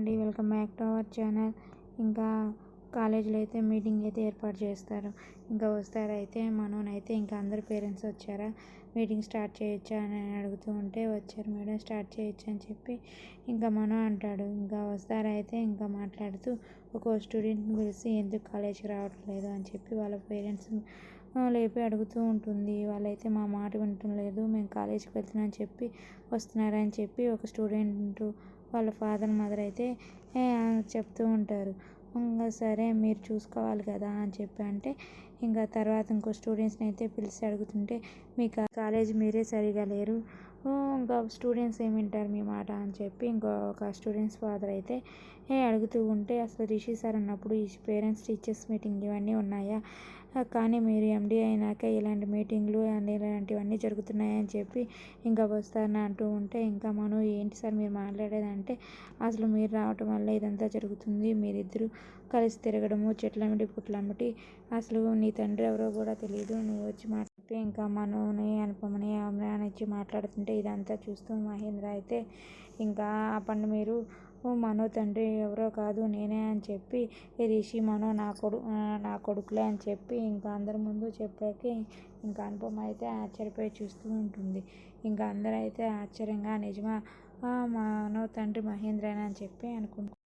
అండి. Welcome back to our channel. ఇంకా కాలేజీలో అయితే మీటింగ్ అయితే ఏర్పాటు చేస్తారు. ఇంకా వస్తారైతే మనోనైతే ఇంకా అందరు పేరెంట్స్ వచ్చారా? మీటింగ్ స్టార్ట్ చేయొచ్చా అని అడుగుతూ ఉంటే వచ్చారు మేడం. స్టార్ట్ చేయొచ్చు అని చెప్పి ఇంకా మనో అంటాడు. ఇంకా వస్తారైతే ఇంకా మాట్లాడుతూ ఒక స్టూడెంట్ని పిలిచి ఎందుకు కాలేజీకి రావట్లేదు అని చెప్పి వాళ్ళ పేరెంట్స్ లేపి అడుగుతూ ఉంటుంది. వాళ్ళైతే మా మాట వినటం లేదు మేము కాలేజీకి వెళ్తున్నామని చెప్పి వస్తున్నారని చెప్పి ఒక స్టూడెంట్ వాళ్ళ ఫాదర్ మదర్ అయితే చెప్తూ ఉంటారు. ఇంకా సరే మీరు చూసుకోవాలి కదా అని చెప్పి అంటే ఇంకా తర్వాత ఇంకో స్టూడెంట్స్ని అయితే పిలిచి అడుగుతుంటే మీ కాలేజ్ మీరే సరిగా లేరు. ఇంకా స్టూడెంట్స్ ఏమి వింటారు మీ మాట? అని చెప్పి ఇంకొక స్టూడెంట్స్ ఫాదర్ అయితే అడుగుతూ ఉంటే అసలు రిషి సార్ అన్నప్పుడు ఈ పేరెంట్స్ టీచర్స్ మీటింగ్ ఇవన్నీ ఉన్నాయా? కానీ మీరు ఎండీ అయినాక ఇలాంటి మీటింగ్లు అండ్ ఇలాంటివన్నీ జరుగుతున్నాయని చెప్పి ఇంకా వస్తారని అంటూ ఉంటే ఇంకా మనం ఏంటి సార్ మీరు మాట్లాడేదంటే అసలు మీరు రావటం వల్ల ఇదంతా జరుగుతుంది. మీరిద్దరూ కలిసి తిరగడము చెట్లమిటి పుట్లమిటి అసలు నీ తండ్రి ఎవరో కూడా తెలియదు. నువ్వు వచ్చి చెప్పి ఇంకా మనోని అనుపమని అని వచ్చి మాట్లాడుతుంటే ఇదంతా చూస్తూ మహేంద్ర అయితే ఇంకా అప్పటి మీరు మనో తండ్రి ఎవరో కాదు నేనే అని చెప్పి రిషి మనో నా కొడు నా కొడుకులే అని చెప్పి ఇంకా అందరి ముందు చెప్పాక ఇంకా అనుపమ అయితే ఆశ్చర్యపోయి చూస్తూ ఉంటుంది. ఇంకా అందరూ అయితే ఆశ్చర్యంగా నిజమా? మనో తండ్రి మహేంద్ర అని చెప్పి అనుకుంటారు